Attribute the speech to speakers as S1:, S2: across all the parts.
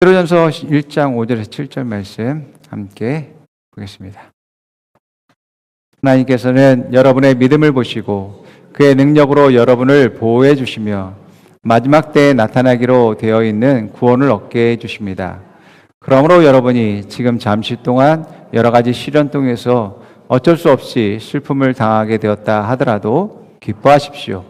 S1: 베드로전서 1장 5절에서 7절 말씀 함께 보겠습니다. 하나님께서는 여러분의 믿음을 보시고 그의 능력으로 여러분을 보호해 주시며 마지막 때에 나타나기로 되어 있는 구원을 얻게 해 주십니다. 그러므로 여러분이 지금 잠시 동안 여러 가지 시련 통해서 어쩔 수 없이 슬픔을 당하게 되었다 하더라도 기뻐하십시오.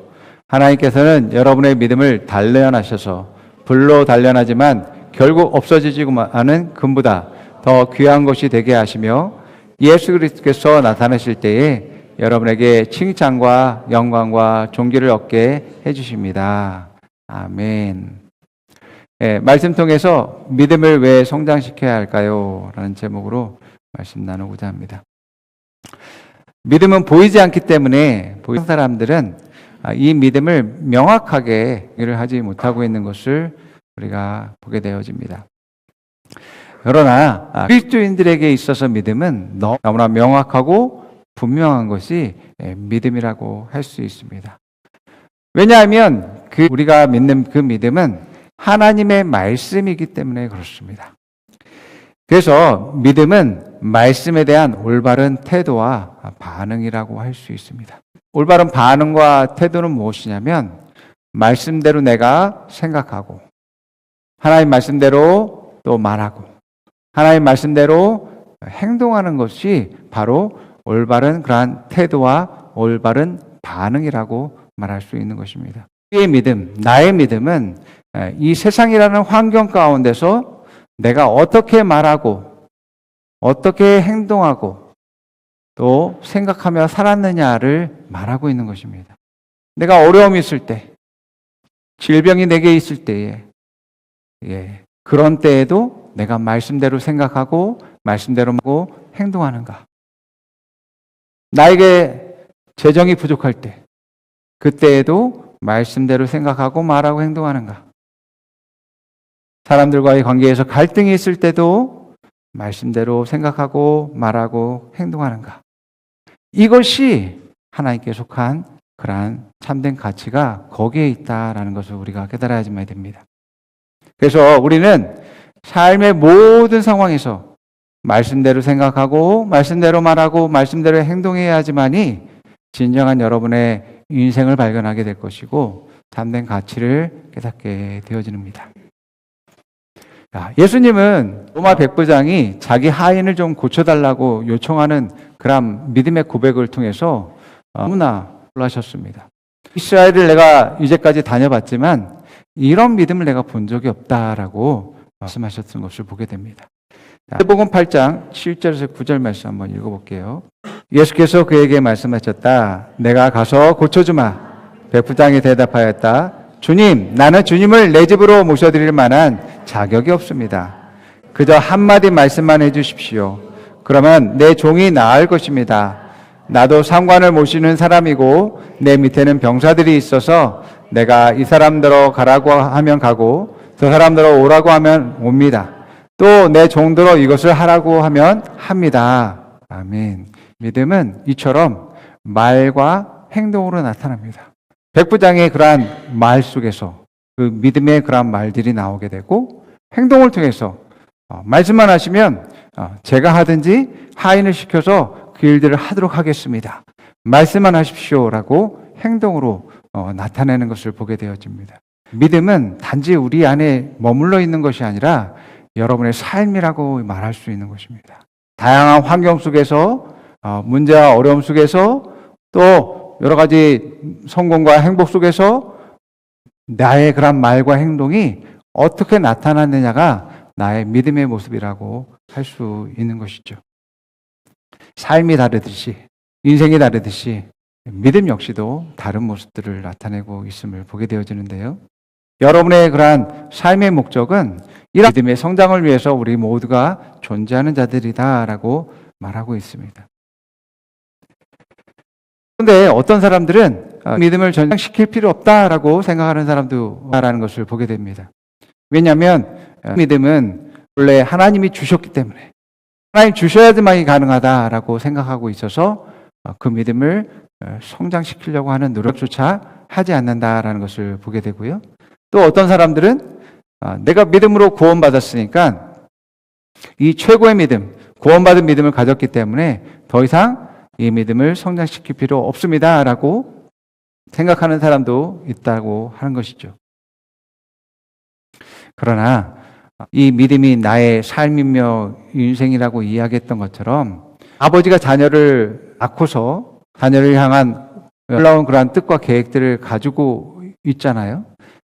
S1: 하나님께서는 여러분의 믿음을 단련하셔서 불로 단련하지만 결국 없어지지만은 금보다 더 귀한 것이 되게 하시며 예수 그리스도께서 나타나실 때에 여러분에게 칭찬과 영광과 존귀를 얻게 해주십니다. 아멘. 예, 말씀 통해서 믿음을 왜 성장시켜야 할까요? 라는 제목으로 말씀 나누고자 합니다. 믿음은 보이지 않기 때문에 보이는 사람들은 아, 이 믿음을 명확하게 일을 하지 못하고 있는 것을 우리가 보게 되어집니다. 그러나 아, 그리스도인들에게 있어서 믿음은 너무나 명확하고 분명한 것이 예, 믿음이라고 할 수 있습니다. 왜냐하면 그 우리가 믿는 그 믿음은 하나님의 말씀이기 때문에 그렇습니다. 그래서 믿음은 말씀에 대한 올바른 태도와 반응이라고 할 수 있습니다. 올바른 반응과 태도는 무엇이냐면 말씀대로 내가 생각하고 하나님 말씀대로 또 말하고 하나님 말씀대로 행동하는 것이 바로 올바른 그러한 태도와 올바른 반응이라고 말할 수 있는 것입니다. 우리의 믿음, 나의 믿음은 이 세상이라는 환경 가운데서 내가 어떻게 말하고 어떻게 행동하고 또 생각하며 살았느냐를 말하고 있는 것입니다. 내가 어려움이 있을 때, 질병이 내게 있을 때에, 예, 그런 때에도 내가 말씀대로 생각하고 말씀대로 하고 행동하는가. 나에게 재정이 부족할 때, 그때에도 말씀대로 생각하고 말하고 행동하는가. 사람들과의 관계에서 갈등이 있을 때도 말씀대로 생각하고 말하고 행동하는가. 이것이 하나님께 속한 그러한 참된 가치가 거기에 있다라는 것을 우리가 깨달아야지만 됩니다. 그래서 우리는 삶의 모든 상황에서 말씀대로 생각하고 말씀대로 말하고 말씀대로 행동해야 하지만이 진정한 여러분의 인생을 발견하게 될 것이고 참된 가치를 깨닫게 되어집니다. 예수님은 로마 백부장이 자기 하인을 좀 고쳐달라고 요청하는 그런 믿음의 고백을 통해서 너무나 놀라셨습니다. 이스라엘을 내가 이제까지 다녀봤지만 이런 믿음을 내가 본 적이 없다라고 말씀하셨던 것을 보게 됩니다. 복음 8장 7절에서 9절 말씀 한번 읽어볼게요. 예수께서 그에게 말씀하셨다. 내가 가서 고쳐주마. 백부장이 대답하였다. 주님, 나는 주님을 내 집으로 모셔드릴 만한 자격이 없습니다. 그저 한마디 말씀만 해주십시오. 그러면 내 종이 나을 것입니다. 나도 상관을 모시는 사람이고 내 밑에는 병사들이 있어서 내가 이 사람들로 가라고 하면 가고 저 사람들로 오라고 하면 옵니다. 또 내 종들로 이것을 하라고 하면 합니다. 아멘. 믿음은 이처럼 말과 행동으로 나타납니다. 백부장의 그러한 말 속에서 그 믿음의 그러한 말들이 나오게 되고 행동을 통해서 어, 말씀만 하시면 어, 제가 하든지 하인을 시켜서 그 일들을 하도록 하겠습니다. 말씀만 하십시오라고 행동으로 어, 나타내는 것을 보게 되어집니다. 믿음은 단지 우리 안에 머물러 있는 것이 아니라 여러분의 삶이라고 말할 수 있는 것입니다. 다양한 환경 속에서 문제와 어려움 속에서 또 여러 가지 성공과 행복 속에서 나의 그런 말과 행동이 어떻게 나타났느냐가 나의 믿음의 모습이라고 할 수 있는 것이죠. 삶이 다르듯이, 인생이 다르듯이 믿음 역시도 다른 모습들을 나타내고 있음을 보게 되어지는데요. 여러분의 그러한 삶의 목적은 이 믿음의 성장을 위해서 우리 모두가 존재하는 자들이다라고 말하고 있습니다. 그런데 어떤 사람들은 믿음을 전장시킬 필요 없다라고 생각하는 사람도 라는 것을 보게 됩니다. 왜냐하면 믿음은 원래 하나님이 주셨기 때문에 하나님 주셔야지만이 가능하다라고 생각하고 있어서 그 믿음을 성장시키려고 하는 노력조차 하지 않는다라는 것을 보게 되고요. 또 어떤 사람들은 아, 내가 믿음으로 구원받았으니까 이 최고의 믿음, 구원받은 믿음을 가졌기 때문에 더 이상 이 믿음을 성장시킬 필요 없습니다라고 생각하는 사람도 있다고 하는 것이죠. 그러나 이 믿음이 나의 삶이며 인생이라고 이야기했던 것처럼 아버지가 자녀를 낳고서 자녀를 향한 올라온 그러한 뜻과 계획들을 가지고 있잖아요.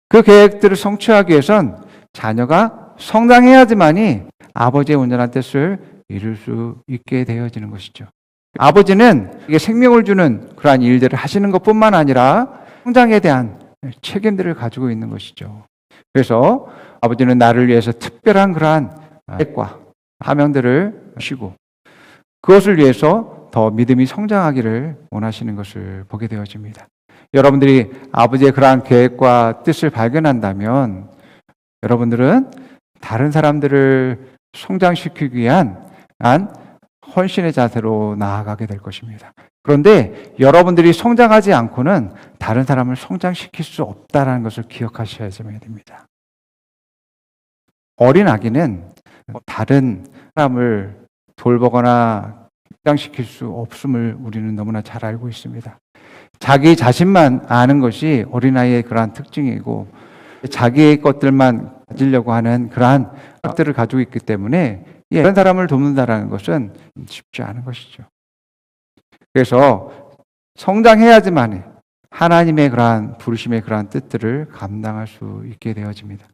S1: 그 계획들을 성취하기 위해선 자녀가 성장해야지만이 아버지의 온전한 뜻을 이룰 수 있게 되어지는 것이죠. 아버지는 이게 생명을 주는 그러한 일들을 하시는 것뿐만 아니라 성장에 대한 책임들을 가지고 있는 것이죠. 그래서 아버지는 나를 위해서 특별한 그러한 계획과 사명들을 주시고 그것을 위해서 더 믿음이 성장하기를 원하시는 것을 보게 되어집니다. 여러분들이 아버지의 그러한 계획과 뜻을 발견한다면 여러분들은 다른 사람들을 성장시키기 위한 한 헌신의 자세로 나아가게 될 것입니다. 그런데 여러분들이 성장하지 않고는 다른 사람을 성장시킬 수 없다는 것을 기억하셔야 됩니다. 어린 아기는 다른 사람을 돌보거나 성장시킬 수 없음을 우리는 너무나 잘 알고 있습니다. 자기 자신만 아는 것이 어린아이의 그러한 특징이고 자기의 것들만 가지려고 하는 그러한 것들을 가지고 있기 때문에 예, 다른 사람을 돕는다라는 것은 쉽지 않은 것이죠. 그래서 성장해야지만 하나님의 그러한 부르심의 그러한 뜻들을 감당할 수 있게 되어집니다.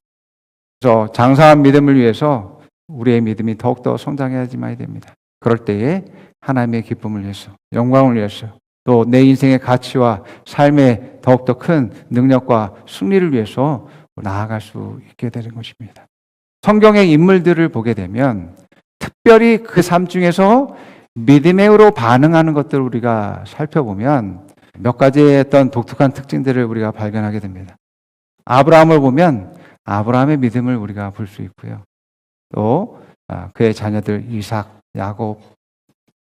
S1: 그래서 장사한 믿음을 위해서 우리의 믿음이 더욱더 성장해야지만 됩니다. 그럴 때에 하나님의 기쁨을 위해서, 영광을 위해서, 또 내 인생의 가치와 삶의 더욱더 큰 능력과 승리를 위해서 나아갈 수 있게 되는 것입니다. 성경의 인물들을 보게 되면 특별히 그 삶 중에서 믿음으로 반응하는 것들을 우리가 살펴보면 몇 가지의 어떤 독특한 특징들을 우리가 발견하게 됩니다. 아브라함을 보면 아브라함의 믿음을 우리가 볼 수 있고요. 또 아, 그의 자녀들 이삭, 야곱,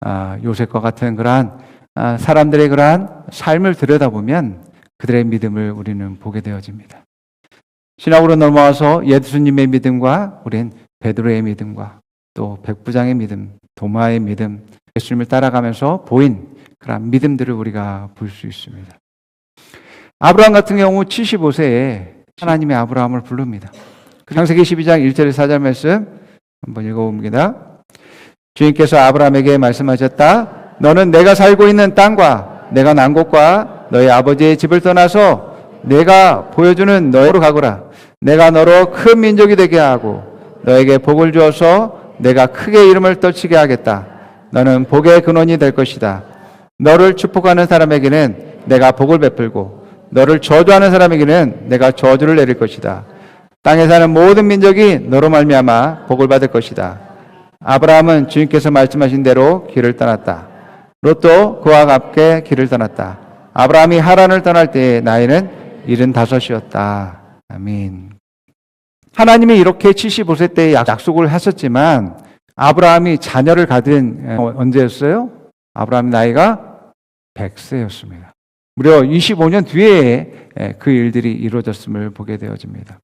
S1: 아, 요셉과 같은 그러한 아, 사람들의 그러한 삶을 들여다보면 그들의 믿음을 우리는 보게 되어집니다. 신학으로 넘어와서 예수님의 믿음과 우린 베드로의 믿음과 또 백부장의 믿음, 도마의 믿음, 예수님을 따라가면서 보인 그런 믿음들을 우리가 볼 수 있습니다. 아브라함 같은 경우 75세에 하나님의 아브라함을 부릅니다. 창세기 12장 1절 4절 말씀 한번 읽어봅니다. 주님께서 아브라함에게 말씀하셨다. 너는 내가 살고 있는 땅과 내가 난 곳과 너희 아버지의 집을 떠나서 내가 보여주는 너로 가거라. 내가 너로 큰 민족이 되게 하고 너에게 복을 주어서 내가 크게 이름을 떨치게 하겠다. 너는 복의 근원이 될 것이다. 너를 축복하는 사람에게는 내가 복을 베풀고 너를 저주하는 사람에게는 내가 저주를 내릴 것이다. 땅에 사는 모든 민족이 너로 말미암아 복을 받을 것이다. 아브라함은 주님께서 말씀하신 대로 길을 떠났다. 롯도 그와 함께 길을 떠났다. 아브라함이 하란을 떠날 때의 나이는 75이었다. 아멘. 하나님이 이렇게 75세 때 약속을 하셨지만 아브라함이 자녀를 가진 어, 언제였어요? 아브라함 나이가 100세였습니다. 무려 25년 뒤에 그 일들이 이루어졌음을 보게 되어집니다.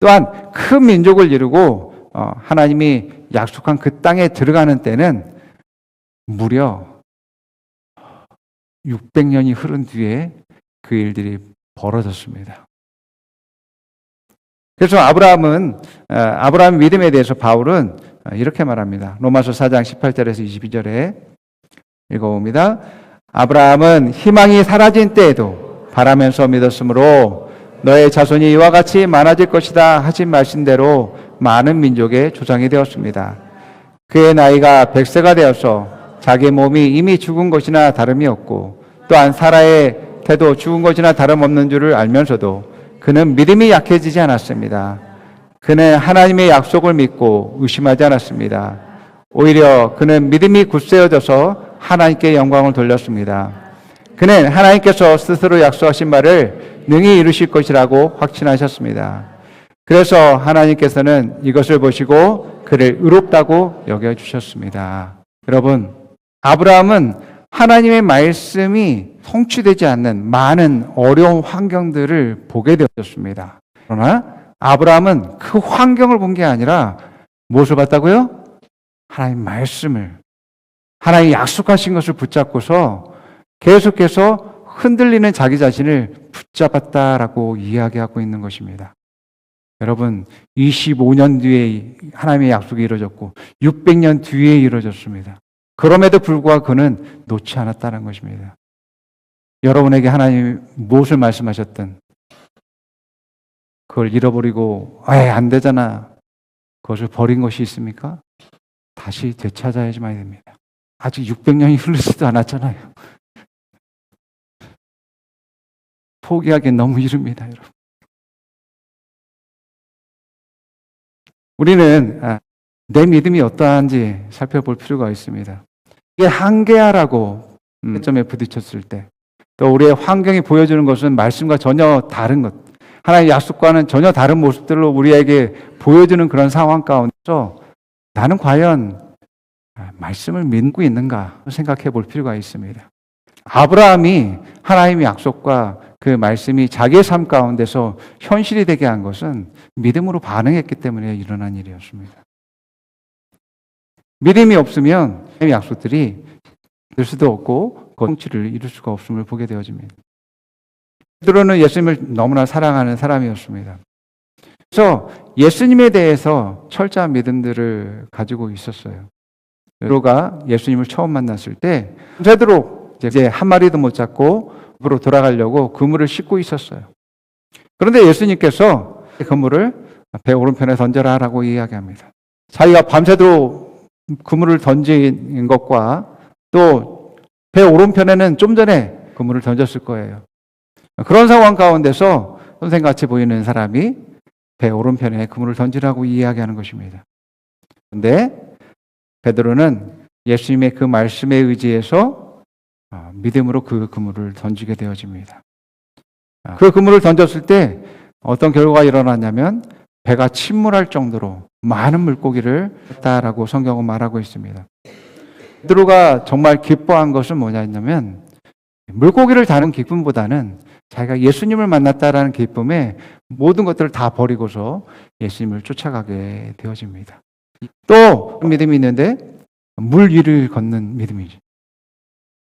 S1: 또한 큰 민족을 이루고 어, 하나님이 약속한 그 땅에 들어가는 때는 무려 600년이 흐른 뒤에 그 일들이 벌어졌습니다. 그래서 아브라함은 어, 아브라함 믿음에 대해서 바울은 어, 이렇게 말합니다. 로마서 4장 18절에서 22절에 읽어봅니다. 아브라함은 희망이 사라진 때에도 바라면서 믿었으므로 너의 자손이 이와 같이 많아질 것이다 하신 말씀대로 많은 민족의 조상이 되었습니다. 그의 나이가 100세가 되어서 자기 몸이 이미 죽은 것이나 다름이 없고 또한 사라의 태도 죽은 것이나 다름없는 줄을 알면서도 그는 믿음이 약해지지 않았습니다. 그는 하나님의 약속을 믿고 의심하지 않았습니다. 오히려 그는 믿음이 굳세어져서 하나님께 영광을 돌렸습니다. 그는 하나님께서 스스로 약속하신 말을 능히 이루실 것이라고 확신하셨습니다. 그래서 하나님께서는 이것을 보시고 그를 의롭다고 여겨주셨습니다. 여러분, 아브라함은 하나님의 말씀이 성취되지 않는 많은 어려운 환경들을 보게 되었습니다. 그러나 아브라함은 그 환경을 본 게 아니라 무엇을 봤다고요? 하나님 말씀을 하나님 약속하신 것을 붙잡고서 계속해서 흔들리는 자기 자신을 붙잡았다라고 이야기하고 있는 것입니다. 여러분, 25년 뒤에 하나님의 약속이 이루어졌고 600년 뒤에 이루어졌습니다. 그럼에도 불구하고 그는 놓지 않았다는 것입니다. 여러분에게 하나님이 무엇을 말씀하셨든 그걸 잃어버리고 아예 안 되잖아. 그것을 버린 것이 있습니까? 다시 되찾아야지만 됩니다. 아직 600년이 흐르지도 않았잖아요. 포기하기엔 너무 이릅니다, 여러분. 우리는 아, 내 믿음이 어떠한지 살펴볼 필요가 있습니다. 이게 한계야라고 음, 점에 부딪혔을 때, 또 우리의 환경이 보여주는 것은 말씀과 전혀 다른 것, 하나의 약속과는 전혀 다른 모습들로 우리에게 보여주는 그런 상황 가운데서 나는 과연 아, 말씀을 믿고 있는가 생각해 볼 필요가 있습니다. 아브라함이 하나님의 약속과 그 말씀이 자기의 삶 가운데서 현실이 되게 한 것은 믿음으로 반응했기 때문에 일어난 일이었습니다. 믿음이 없으면 약속들이 될 수도 없고 그 성취를 이룰 수가 없음을 보게 되어집니다. 베드로는 예수님을 너무나 사랑하는 사람이었습니다. 그래서 예수님에 대해서 철저한 믿음들을 가지고 있었어요. 베드로가 예수님을 처음 만났을 때 되도록 이제 한 마리도 못 잡고 으로 돌아가려고 그물을 싣고 있었어요. 그런데 예수님께서 그물을 배 오른편에 던져라 라고 이야기합니다. 자기가 밤새도록 그물을 던진 것과 또 배 오른편에는 좀 전에 그물을 던졌을 거예요. 그런 상황 가운데서 선생같이 보이는 사람이 배 오른편에 그물을 던지라고 이야기하는 것입니다. 그런데 베드로는 예수님의 그 말씀에 의지해서 아, 믿음으로 그 그물을 던지게 되어집니다. 아, 그 그물을 던졌을 때 어떤 결과가 일어났냐면 배가 침몰할 정도로 많은 물고기를 했다라고 성경은 말하고 있습니다. 베드로가 정말 기뻐한 것은 뭐냐면 물고기를 다룬 기쁨보다는 자기가 예수님을 만났다라는 기쁨에 모든 것들을 다 버리고서 예수님을 쫓아가게 되어집니다. 또 믿음이 있는데 물 위를 걷는 믿음이죠.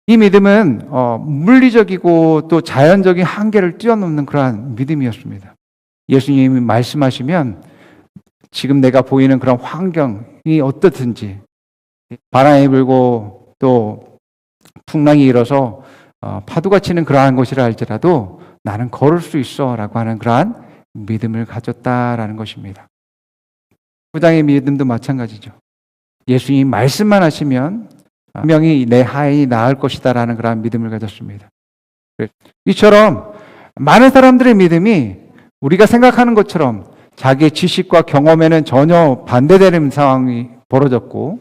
S1: 이 믿음은 어, 물리적이고 또 자연적인 한계를 뛰어넘는 그러한 믿음이었습니다. 예수님이 말씀하시면 지금 내가 보이는 그런 환경이 어떻든지 바람이 불고 또 풍랑이 일어서 어, 파도가 치는 그러한 곳이라 할지라도 나는 걸을 수 있어 라고 하는 그러한 믿음을 가졌다라는 것입니다. 부장의 믿음도 마찬가지죠. 예수님 말씀만 하시면 분명히 내 하인이 나을 것이다라는 그러한 믿음을 가졌습니다. 이처럼 많은 사람들의 믿음이 우리가 생각하는 것처럼 자기의 지식과 경험에는 전혀 반대되는 상황이 벌어졌고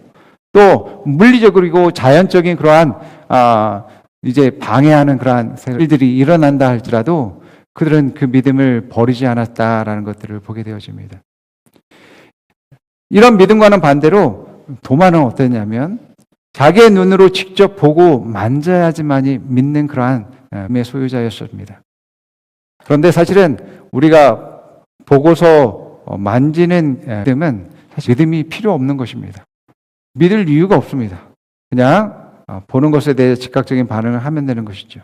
S1: 또 물리적이고 자연적인 그러한 아, 이제 방해하는 그러한 일들이 일어난다 할지라도 그들은 그 믿음을 버리지 않았다라는 것들을 보게 되어집니다. 이런 믿음과는 반대로 도마는 어땠냐면 자기의 눈으로 직접 보고 만져야지만이 믿는 그러한 믿음의 소유자였습니다. 그런데 사실은 우리가 보고서 만지는 믿음은 사실 믿음이 필요 없는 것입니다. 믿을 이유가 없습니다. 그냥 어, 보는 것에 대해 즉각적인 반응을 하면 되는 것이죠.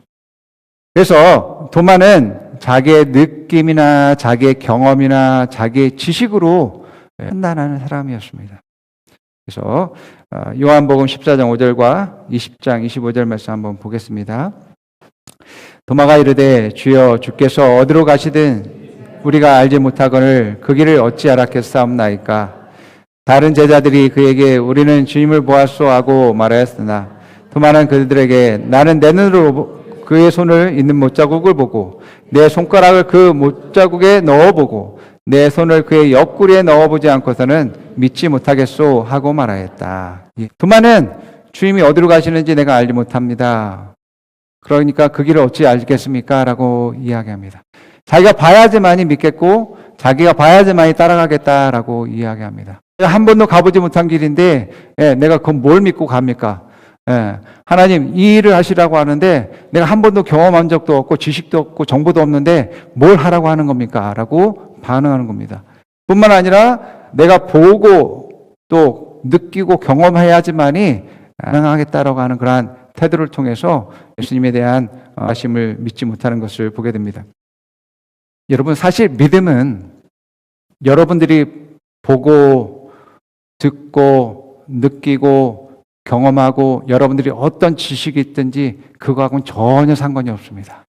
S1: 그래서 도마는 자기의 느낌이나 자기의 경험이나 자기의 지식으로 판단하는 사람이었습니다. 그래서 어, 요한복음 14장 5절과 20장 25절 말씀 한번 보겠습니다. 도마가 이르되 주여 주께서 어디로 가시든 우리가 알지 못하거늘 그 길을 어찌 알았겠사옵나이까 다른 제자들이 그에게 우리는 주님을 보았소 하고 말하였으나 도마는 그들에게 나는 내 눈으로 그의 손을 있는 못자국을 보고 내 손가락을 그 못자국에 넣어보고 내 손을 그의 옆구리에 넣어보지 않고서는 믿지 못하겠소 하고 말하였다. 도마는 주님이 어디로 가시는지 내가 알지 못합니다. 그러니까 그 길을 어찌 알겠습니까? 라고 이야기합니다. 자기가 봐야지만이 믿겠고 자기가 봐야지만이 따라가겠다라고 이야기합니다. 한 번도 가보지 못한 길인데 예, 내가 그건 뭘 믿고 갑니까? 예, 하나님 이 일을 하시라고 하는데 내가 한 번도 경험한 적도 없고 지식도 없고 정보도 없는데 뭘 하라고 하는 겁니까? 라고 반응하는 겁니다. 뿐만 아니라 내가 보고 또 느끼고 경험해야지만이 가능하겠다라고 하는 그러한 태도를 통해서 예수님에 대한 아심을 믿지 못하는 것을 보게 됩니다. 여러분 사실 믿음은 여러분들이 보고 듣고 느끼고 경험하고 여러분들이 어떤 지식이 있든지 그거하고는 전혀 상관이 없습니다.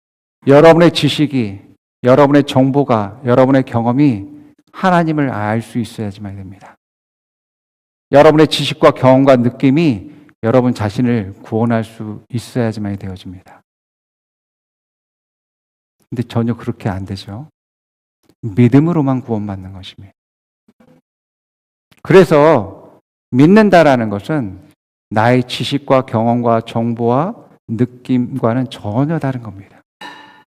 S1: 여러분의 지식이 여러분의 정보가 여러분의 경험이 하나님을 알 수 있어야지만 됩니다. 여러분의 지식과 경험과 느낌이 여러분 자신을 구원할 수 있어야지만 되어집니다. 근데 전혀 그렇게 안 되죠. 믿음으로만 구원받는 것입니다. 그래서 믿는다라는 것은 나의 지식과 경험과 정보와 느낌과는 전혀 다른 겁니다.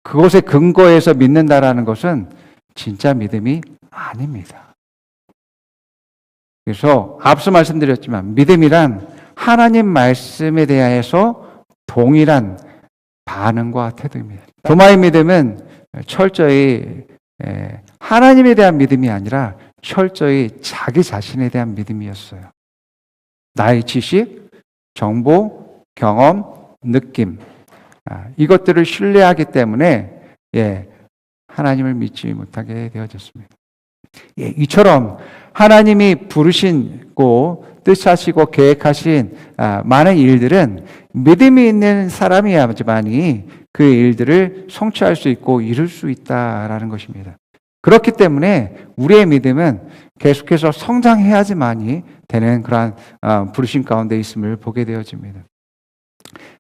S1: 그것에 근거해서 믿는다라는 것은 진짜 믿음이 아닙니다. 그래서 앞서 말씀드렸지만 믿음이란 하나님 말씀에 대해서 동일한 반응과 태도입니다. 도마의 믿음은 철저히 에, 하나님에 대한 믿음이 아니라 철저히 자기 자신에 대한 믿음이었어요. 나의 지식, 정보, 경험, 느낌 아, 이것들을 신뢰하기 때문에 예, 하나님을 믿지 못하게 되어졌습니다. 예, 이처럼 하나님이 부르신고 뜻하시고 계획하신 아, 많은 일들은 믿음이 있는 사람이야만이 그 일들을 성취할 수 있고 이룰 수 있다라는 것입니다. 그렇기 때문에 우리의 믿음은 계속해서 성장해야지만이 되는 그러한 아, 부르심 가운데 있음을 보게 되어집니다.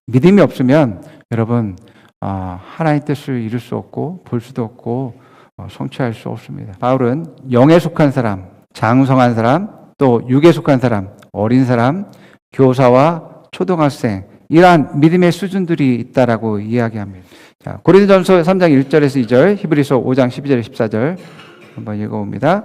S1: 믿음이 없으면 여러분 아, 하나님 뜻을 이룰 수 없고 볼 수도 없고 어, 성취할 수 없습니다. 바울은 영에 속한 사람, 장성한 사람, 또 육에 속한 사람, 어린 사람, 교사와 초등학생 이러한 믿음의 수준들이 있다라고 이야기합니다. 자, 고린도전서 3장 1절에서 2절, 히브리서 5장 12절 14절 한번 읽어봅니다.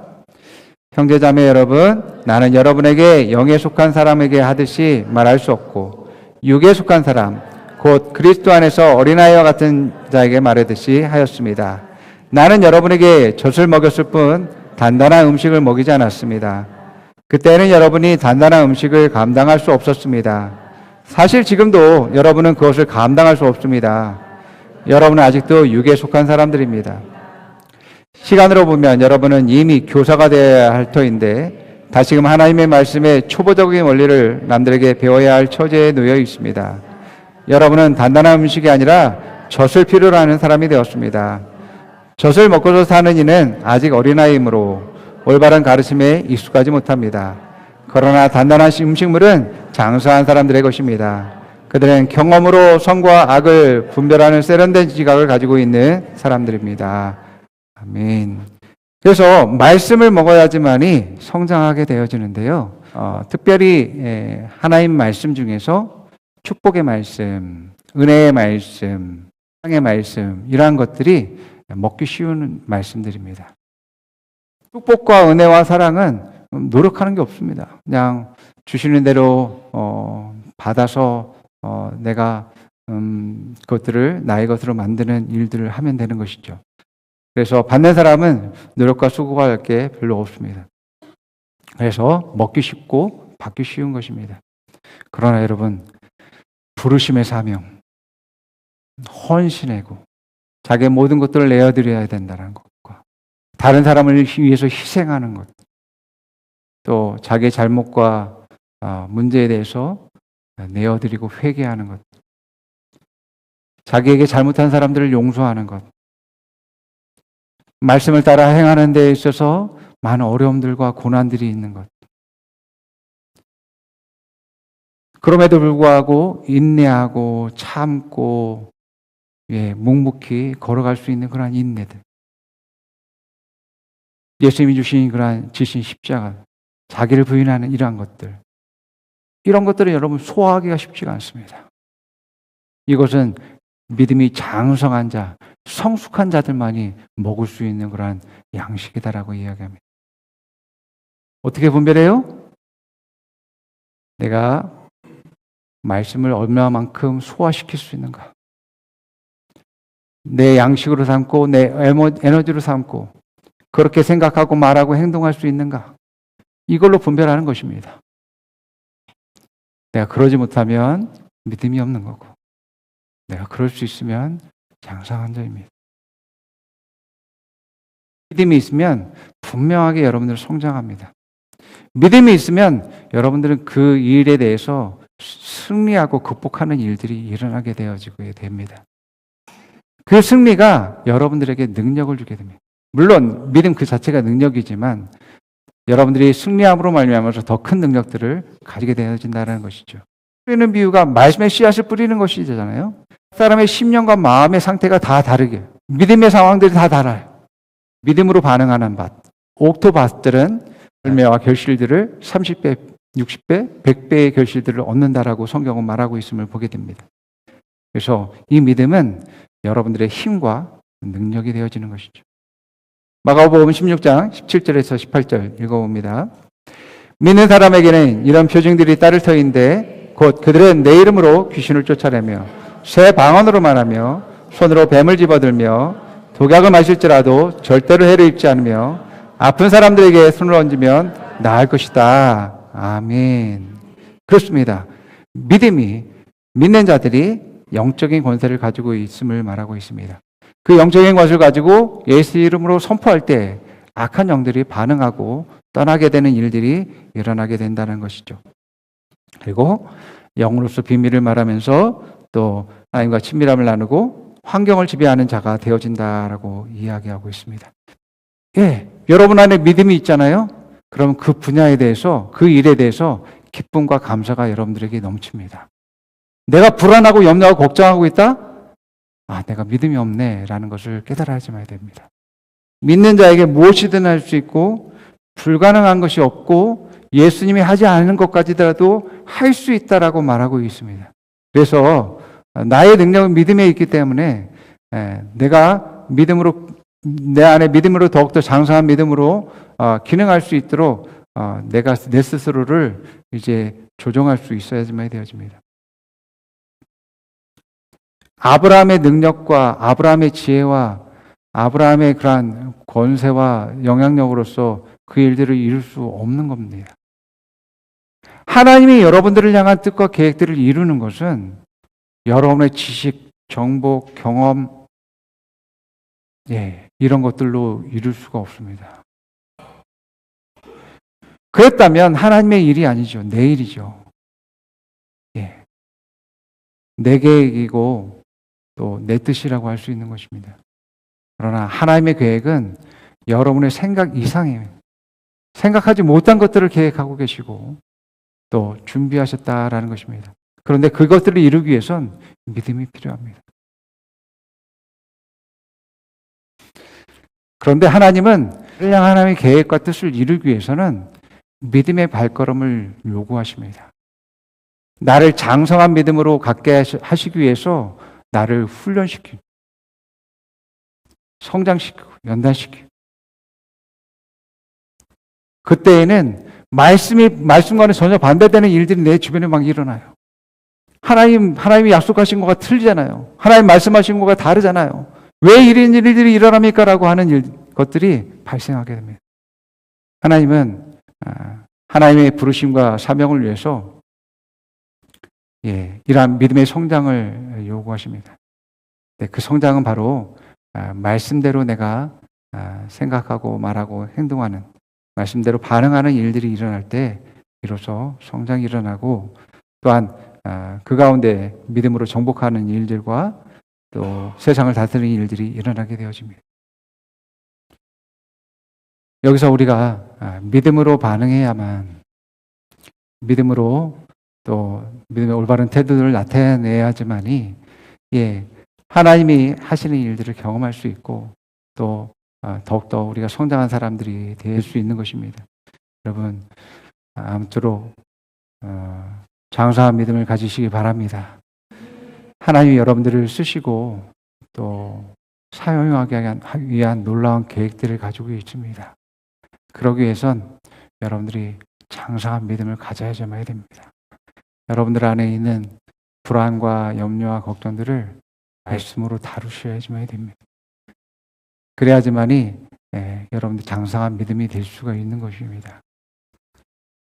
S1: 형제자매 여러분, 나는 여러분에게 영에 속한 사람에게 하듯이 말할 수 없고 육에 속한 사람, 곧 그리스도 안에서 어린아이와 같은 자에게 말하듯이 하였습니다. 나는 여러분에게 젖을 먹였을 뿐 단단한 음식을 먹이지 않았습니다. 그때는 여러분이 단단한 음식을 감당할 수 없었습니다. 사실 지금도 여러분은 그것을 감당할 수 없습니다. 여러분은 아직도 육에 속한 사람들입니다. 시간으로 보면 여러분은 이미 교사가 되어야 할 터인데 다시금 하나님의 말씀의 초보적인 원리를 남들에게 배워야 할 처지에 놓여 있습니다. 여러분은 단단한 음식이 아니라 젖을 필요로 하는 사람이 되었습니다. 젖을 먹고서 사는 이는 아직 어린아이이므로 올바른 가르침에 익숙하지 못합니다. 그러나 단단한 음식물은 장수한 사람들의 것입니다. 그들은 경험으로 선과 악을 분별하는 세련된 지각을 가지고 있는 사람들입니다. 아멘. 그래서 말씀을 먹어야지만이 성장하게 되어지는데요. 어, 특별히 예, 하나님 말씀 중에서 축복의 말씀, 은혜의 말씀, 사랑의 말씀 이러한 것들이 먹기 쉬운 말씀들입니다. 축복과 은혜와 사랑은 노력하는 게 없습니다. 그냥 주시는 대로 어, 받아서 어, 내가 음, 그것들을 나의 것으로 만드는 일들을 하면 되는 것이죠. 그래서 받는 사람은 노력과 수고가 할 게 별로 없습니다. 그래서 먹기 쉽고 받기 쉬운 것입니다. 그러나 여러분 부르심의 사명, 헌신하고 자기의 모든 것들을 내어드려야 된다는 것과 다른 사람을 위해서 희생하는 것, 또 자기의 잘못과 아, 문제에 대해서 내어드리고 회개하는 것, 자기에게 잘못한 사람들을 용서하는 것, 말씀을 따라 행하는 데 있어서 많은 어려움들과 고난들이 있는 것. 그럼에도 불구하고 인내하고 참고 예, 묵묵히 걸어갈 수 있는 그러한 인내들. 예수님이 주신 그러한 지신 십자가, 자기를 부인하는 이러한 것들. 이런 것들은 여러분 소화하기가 쉽지가 않습니다. 이것은 믿음이 장성한 자, 성숙한 자들만이 먹을 수 있는 그러한 양식이다라고 이야기합니다. 어떻게 분별해요? 내가 말씀을 얼마만큼 소화시킬 수 있는가? 내 양식으로 삼고 내 에너지로 삼고 그렇게 생각하고 말하고 행동할 수 있는가? 이걸로 분별하는 것입니다. 내가 그러지 못하면 믿음이 없는 거고, 내가 그럴 수 있으면 장사한 자입니다. 믿음이 있으면 분명하게 여러분들 성장합니다. 믿음이 있으면 여러분들은 그 일에 대해서 승리하고 극복하는 일들이 일어나게 되어지게 됩니다. 그 승리가 여러분들에게 능력을 주게 됩니다. 물론 믿음 그 자체가 능력이지만 여러분들이 승리함으로 말미암아서 더 큰 능력들을 가지게 되어진다는 것이죠. 뿌리는 비유가 말씀의 씨앗을 뿌리는 것이잖아요. 사람의 심령과 마음의 상태가 다 다르게 믿음의 상황들이 다 달라요. 믿음으로 반응하는 밭, 옥토밭들은 열매와 결실들을 30배, 60배, 100배의 결실들을 얻는다라고 성경은 말하고 있음을 보게 됩니다. 그래서 이 믿음은 여러분들의 힘과 능력이 되어지는 것이죠. 마가복음 16장 17절에서 18절 읽어봅니다. 믿는 사람에게는 이런 표징들이 따를 터인데 곧 그들은 내 이름으로 귀신을 쫓아내며 새 방언으로 말하며 손으로 뱀을 집어들며 독약을 마실지라도 절대로 해를 입지 않으며 아픈 사람들에게 손을 얹으면 나을 것이다. 아멘. 그렇습니다. 믿음이 믿는 자들이 영적인 권세를 가지고 있음을 말하고 있습니다. 그 영적인 것을 가지고 예수 이름으로 선포할 때 악한 영들이 반응하고 떠나게 되는 일들이 일어나게 된다는 것이죠. 그리고 영으로서 비밀을 말하면서 또 하나님과 친밀함을 나누고 환경을 지배하는 자가 되어진다라고 이야기하고 있습니다. 예, 여러분 안에 믿음이 있잖아요. 그럼 그 분야에 대해서 그 일에 대해서 기쁨과 감사가 여러분들에게 넘칩니다. 내가 불안하고 염려하고 걱정하고 있다? 아, 내가 믿음이 없네. 라는 것을 깨달아야지 야 됩니다. 믿는 자에게 무엇이든 할 수 있고, 불가능한 것이 없고, 예수님이 하지 않은 것까지라도 할 수 있다라고 말하고 있습니다. 그래서 나의 능력은 믿음에 있기 때문에 예, 내가 믿음으로 내 안에 믿음으로 더욱더 장성한 믿음으로 어, 기능할 수 있도록 어, 내가 내 스스로를 이제 조정할 수 있어야지만 되어집니다. 아브라함의 능력과 아브라함의 지혜와 아브라함의 그러한 권세와 영향력으로서 그 일들을 이룰 수 없는 겁니다. 하나님이 여러분들을 향한 뜻과 계획들을 이루는 것은 여러분의 지식, 정보, 경험, 예, 이런 것들로 이룰 수가 없습니다. 그랬다면 하나님의 일이 아니죠. 내 일이죠. 예. 내 계획이고 또 내 뜻이라고 할 수 있는 것입니다. 그러나 하나님의 계획은 여러분의 생각 이상이에요. 생각하지 못한 것들을 계획하고 계시고 또 준비하셨다라는 것입니다. 그런데 그것들을 이루기 위해선 믿음이 필요합니다. 그런데 하나님은 그냥 하나님의 계획과 뜻을 이루기 위해서는 믿음의 발걸음을 요구하십니다. 나를 장성한 믿음으로 갖게 하시기 위해서 나를 훈련시키고, 성장시키고, 연단시키고. 그때에는 말씀이, 말씀과는 전혀 반대되는 일들이 내 주변에 막 일어나요. 하나님, 하나님이 약속하신 거가 틀리잖아요. 하나님 말씀하신 거가 다르잖아요. 왜 이런 일들이 일어납니까? 라고 하는 일, 것들이 발생하게 됩니다. 하나님은, 아, 하나님의 부르심과 사명을 위해서 예, 이러한 믿음의 성장을 요구하십니다. 네, 그 성장은 바로 아, 말씀대로 내가 아, 생각하고 말하고 행동하는 말씀대로 반응하는 일들이 일어날 때 비로소 성장이 일어나고 또한 아, 그 가운데 믿음으로 정복하는 일들과 또 세상을 다스리는 일들이 일어나게 되어집니다. 여기서 우리가 믿음으로 반응해야만 믿음으로 또 믿음의 올바른 태도를 나타내야지만이 예 하나님이 하시는 일들을 경험할 수 있고 또 아, 더욱더 우리가 성장한 사람들이 될 수 있는 것입니다. 여러분 아무쪼록 어, 장사한 믿음을 가지시기 바랍니다. 하나님이 여러분들을 쓰시고 또 사용하기 위한 놀라운 계획들을 가지고 있습니다. 그러기 위해선 여러분들이 장사한 믿음을 가져야지만 됩니다. 여러분들 안에 있는 불안과 염려와 걱정들을 말씀으로 다루셔야지만 됩니다. 그래야지만이 예, 여러분들 장성한 믿음이 될 수가 있는 것입니다.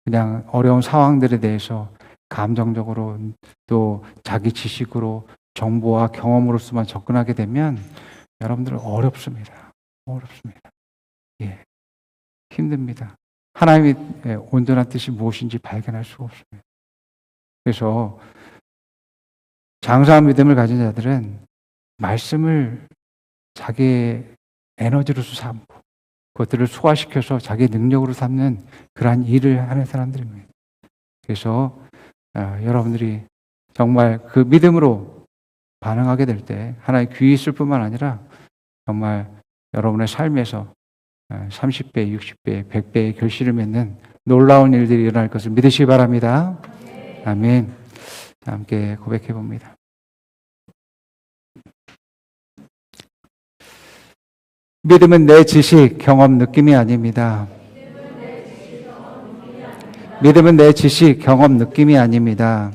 S1: 그냥 어려운 상황들에 대해서 감정적으로 또 자기 지식으로 정보와 경험으로서만 접근하게 되면 여러분들은 어렵습니다. 어렵습니다. 예. 힘듭니다. 하나님의 예, 온전한 뜻이 무엇인지 발견할 수가 없습니다. 그래서 장사한 믿음을 가진 자들은 말씀을 자기의 에너지로서 삼고 그것들을 소화시켜서 자기의 능력으로 삼는 그러한 일을 하는 사람들입니다. 그래서 아, 여러분들이 정말 그 믿음으로 반응하게 될 때 하나의 귀 있을 뿐만 아니라 정말 여러분의 삶에서 30배, 60배, 100배의 결실을 맺는 놀라운 일들이 일어날 것을 믿으시기 바랍니다. 아멘. 자, 함께 고백해 봅니다. 믿음은 내 지식, 경험, 느낌이 아닙니다. 믿음은 내 지식, 경험, 느낌이 아닙니다.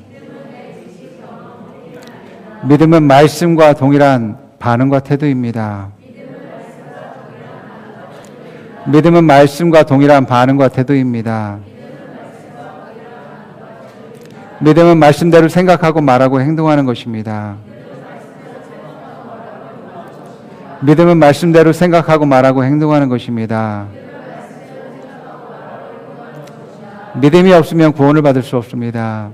S1: 믿음은 말씀과 동일한 반응과 태도입니다. 믿음은 말씀과 동일한 반응과 태도입니다. 믿음은 말씀대로 생각하고 말하고 행동하는 것입니다. 믿음은 말씀대로 생각하고 말하고 행동하는 것입니다. 믿음이 없으면 구원을 받을 수 없습니다.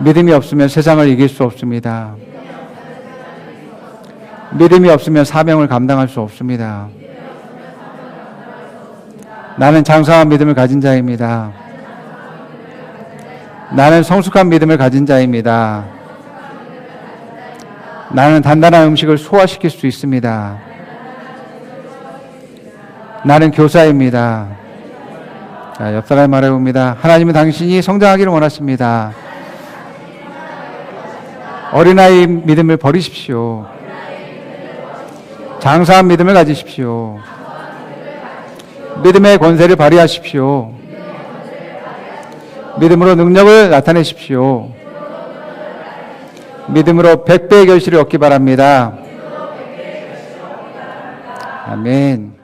S1: 믿음이 없으면 세상을 이길 수 없습니다. 믿음이 없으면 사명을 감당할 수 없습니다. 나는 장성한 믿음을 가진 자입니다. 나는 성숙한 믿음을 가진 자입니다. 나는 단단한 음식을 소화시킬 수 있습니다. 나는 교사입니다. 자, 옆 사람이 말해 봅니다. 하나님은 당신이 성장하기를 원하십니다. 어린아이 믿음을 버리십시오. 장사한 믿음을 가지십시오. 믿음의 권세를 발휘하십시오. 믿음으로 능력을 나타내십시오. 믿음으로 백배의 결실을 얻기 바랍니다. 아멘.